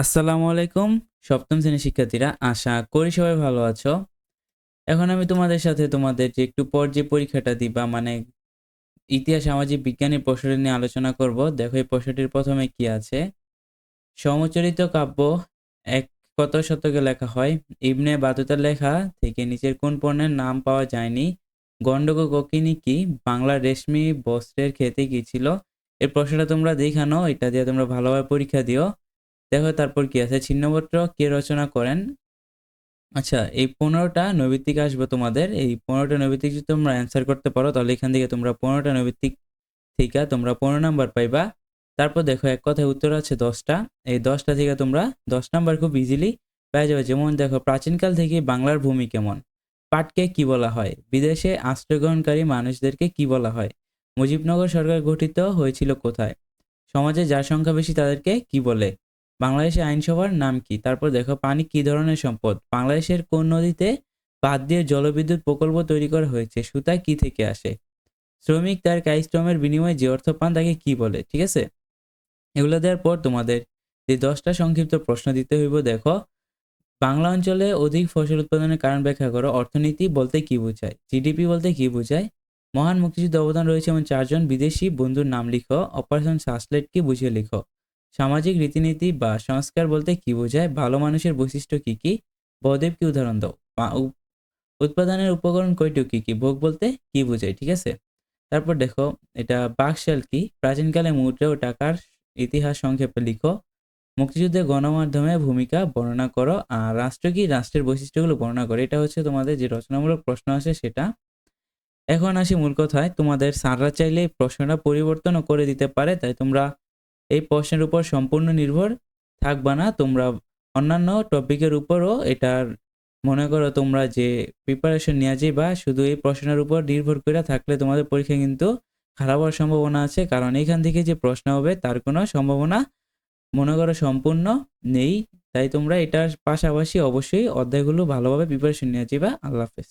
আসসালামু আলাইকুম, সপ্তম শ্রেণির শিক্ষার্থীরা, আশা করি সবাই ভালো আছো। এখন আমি তোমাদের সাথে তোমাদের যে একটু পর যে পরীক্ষাটা দিবা মানে ইতিহাস, সামাজিক বিজ্ঞানের প্রশ্নটি নিয়ে আলোচনা করব। দেখো এই প্রশ্নটির প্রথমে কি আছে? সমচরিত কাব্য এক কত শতকে লেখা হয়? ইবনে বাতুতার লেখা থেকে নিচের কোন পণ্যের নাম পাওয়া যায়নি? গণ্ডক ককিনি কি? বাংলার রেশমি বস্ত্রের খেতে কি ছিল এই প্রশ্নটা তোমরা দেখানো, এটা দিয়ে তোমরা ভালোভাবে পরীক্ষা দিও। দেখো তারপর কি আছে? ছিন্নপত্র কে রচনা করেন? আচ্ছা এই পনেরোটা নৈবিত্তিক আসবে তোমাদের। এই পনেরোটা নৈবিত্তিক যদি তোমরা অ্যান্সার করতে পারো, তাহলে এখান থেকে তোমরা পনেরোটা নৈবিত্তিক থেকে তোমরা পনেরো নাম্বার পাইবা। তারপর দেখো, এক কথায় উত্তর আছে দশটা। এই দশটা থেকে তোমরা দশ নাম্বার খুব ইজিলি পেয়ে যাবে। যেমন দেখো, প্রাচীনকাল থেকে বাংলার ভূমি কেমন? পাটকে কি বলা হয়? বিদেশে আশ্রয় গ্রহণকারী মানুষদেরকে কি বলা হয়? মুজিবনগর সরকার গঠিত হয়েছিল কোথায়? সমাজে যার সংখ্যা বেশি তাদেরকে কি বলে? বাংলাদেশের আইনসভার নাম কি? তারপর দেখো, পানি কি ধরনের সম্পদ? বাংলাদেশের কোন নদীতে বাদ দিয়ে জলবিদ্যুৎ প্রকল্প তৈরি করা হয়েছে? সুতা কি থেকে আসে? শ্রমিক তার কায়িক শ্রমের বিনিময়ে যে অর্থ পান তাকে কি বলে? ঠিক আছে? এগুলো দেওয়ার পর তোমাদের যে দশটা সংক্ষিপ্ত প্রশ্ন দিতে হইব, দেখো। বাংলা অঞ্চলে অধিক ফসল উৎপাদনের কারণ ব্যাখ্যা করো। অর্থনীতি বলতে কি বোঝায়? জিডিপি বলতে কি বোঝায়? মহান মুক্তিযুদ্ধ অবদান রয়েছে এমন চারজন বিদেশি বন্ধুর নাম লিখো। অপারেশন সাসলেট কি বুঝিয়ে লিখো? সামাজিক রীতিনীতি বা সংস্কার বলতে কি বোঝায়? ভালো মানুষের বৈশিষ্ট্য কি কি? বদেব কি উদাহরণ দাও। উৎপাদনের উপকরণ কয়টু কি কি? ভোগ বলতে কি বোঝায়, ঠিক আছে? তারপর দেখো, এটা বাকশাল কি? প্রাচীনকালে মুদ্রা ও টাকার ইতিহাস সংক্ষেপে লিখো। মুক্তিযুদ্ধে গণমাধ্যমে ভূমিকা বর্ণনা করো। আর রাষ্ট্র কি? রাষ্ট্রের বৈশিষ্ট্যগুলো বর্ণনা করো। এটা হচ্ছে তোমাদের যে রচনামূলক প্রশ্ন আছে সেটা। এখন আসি মূল কথায়। তোমাদের স্যাররা চাইলে প্রশ্নটা পরিবর্তনও করে দিতে পারে, তাই তোমরা এই প্রশ্নের উপর সম্পূর্ণ নির্ভর থাকবা না। তোমরা অন্যান্য টপিকের উপরও এটার মনে করো তোমরা যে প্রিপারেশন নিয়ে যাবা শুধু এই প্রশ্নের উপর নির্ভর করে থাকলে তোমাদের পরীক্ষা কিন্তু খারাপ হওয়ার সম্ভাবনা আছে। কারণ এখান থেকে যে প্রশ্ন হবে তার কোনো সম্ভাবনা মনে করো সম্পূর্ণ নেই। তাই তোমরা এটার পাশাপাশি অবশ্যই অধ্যায়গুলো ভালোভাবে প্রিপারেশন নিয়ে যাবা আল্লাহ হাফেজ।